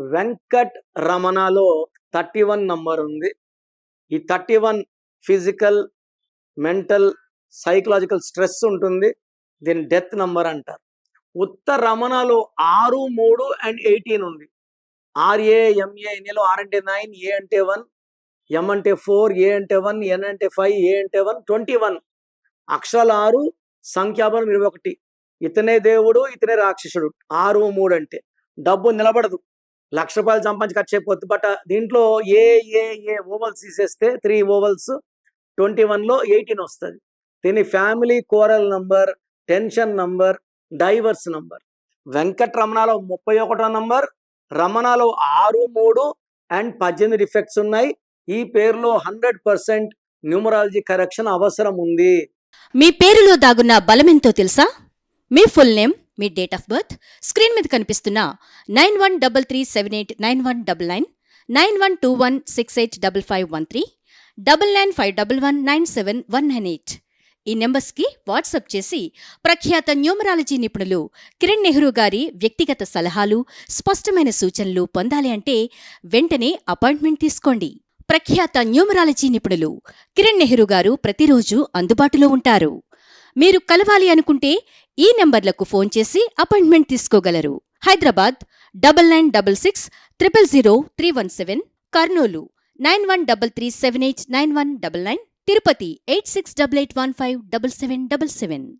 వెంకట్ రమణలో thirty one number ఉంది. ఈ thirty one physical mental psychological stress ఉంటుంది. దీని డెత్ నంబర్ అంటారు. ఉత్తర రమణలో ఆరు మూడు అండ్ ఎయిటీన్ ఉంది. ఆర్ఏ ఎంఏ ఎన్ఏలో ఆర్ అంటే నైన్ ఏ అంటే వన్ ఎం అంటే ఫోర్ ఏ అంటే వన్ ఎన్ అంటే ఫైవ్ ఏ అంటే వన్ ట్వంటీ వన్. అక్షరాలు ఆరు సంఖ్యాబలం ఇరవై ఒకటి. ఇతనే దేవుడు ఇతనే రాక్షసుడు. ఆరు మూడు అంటే. డబ్బు నిలబడదు. లక్ష రూపాయలు సంపాదించి ఖర్చు అయిపోద్ది. బట్ దీంట్లో ఏ ఏ ఏ ఓవల్స్ తీసేస్తే త్రీ ఓవల్స్ ట్వంటీ వన్లో ఎయిటీన్ వస్తుంది. దీని family quarrel number tension number divorce number. వెంకటరమణలో ముప్పై ఒకటో నంబర్ రమణలో ఆరు మూడు అండ్ పద్దెనిమిది డిఫెక్ట్స్ ఉన్నాయి. ఈ పేరులో హండ్రెడ్ పర్సెంట్ న్యూమరాలజీ కరెక్షన్ అవసరం ఉంది. మీ పేరులో దాగున్న బలమెంతో తెలుసా? మీ ఫుల్ నేమ్ మీ డేట్ ఆఫ్ బర్త్ స్క్రీన్ మీద కనిపిస్తున్న nine one double three seven eight nine one double nine nine one two one six eight double five one three double nine five double one nine seven one nine eight. ఈ నెంబర్స్కి WhatsApp చేసి ప్రఖ్యాత numerology నిపుణులు కిరణ్ నెహ్రూ గారి వ్యక్తిగత సలహాలు స్పష్టమైన సూచనలు పొందాలి అంటే వెంటనే అపాయింట్మెంట్ తీసుకోండి. ప్రఖ్యాత న్యూమరాలజీ నిపుణులు కిరణ్ నెహ్రూ గారు ప్రతిరోజు అందుబాటులో ఉంటారు. మీరు కలవాలి అనుకుంటే ఈ నెంబర్లకు ఫోన్ చేసి appointment తీసుకోగలరు. Hyderabad double nine double six triple zero three one seven Kurnool nine one double three seven eight nine one double nine Tirupati eight six double eight one five double seven double seven.